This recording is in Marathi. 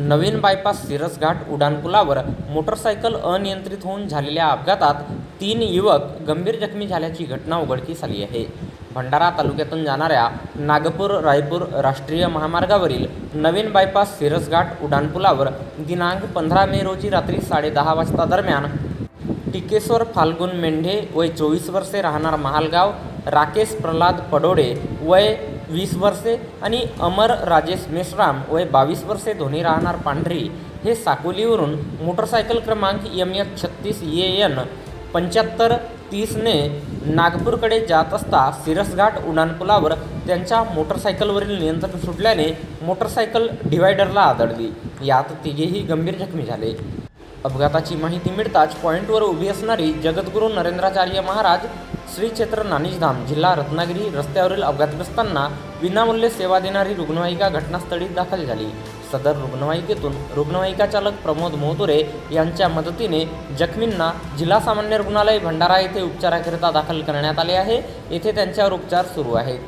नवीन बायपास सिरसघाट उड्डाणपुलावर मोटरसायकल अनियंत्रित होऊन झालेल्या अपघातात तीन युवक गंभीर जखमी झाल्याची घटना उघडकीस आली आहे. भंडारा तालुक्यातून जाणाऱ्या नागपूर रायपूर राष्ट्रीय महामार्गावरील नवीन बायपास सिरसघाट उड्डाणपुलावर दिनांक पंधरा मे रोजी रात्री साडेदहा वाजता दरम्यान टिकेश्वर फाल्गुन मेंढे वय चोवीस वर्षे राहणार महालगाव राकेश प्रल्हाद पडोडे वय वीस वर्षे आणि अमर राजेश मेश्राम वय बावीस वर्षे धोनी राहणार पांढरी. हे साकोलीवरून मोटरसायकल क्रमांक एम एच छत्तीस ए एन पंच्याहत्तर तीसने नागपूरकडे जात असता सिरसघाट उड्डाणपुलावर त्यांच्या मोटरसायकलवरील नियंत्रण सुटल्याने मोटरसायकल डिवायडरला आदळली. यात तिघेही गंभीर जखमी झाले. अपघाताची माहिती मिळताच पॉईंटवर उभी असणारी जगद्गुरू नरेंद्राचार्य महाराज श्री क्षेत्र नाणीजधाम जिल्हा रत्नागिरी रस्त्यावरील अपघातग्रस्तांना विनामूल्य सेवा देणारी रुग्णवाहिका घटनास्थळी दाखल झाली. सदर रुग्णवाहिकेतून रुग्णवाहिका चालक प्रमोद मोहतुरे यांच्या मदतीने जखमींना जिल्हा सामान्य रुग्णालय भंडारा येथे उपचाराकरिता दाखल करण्यात आले आहे. येथे त्यांच्यावर उपचार सुरू आहेत.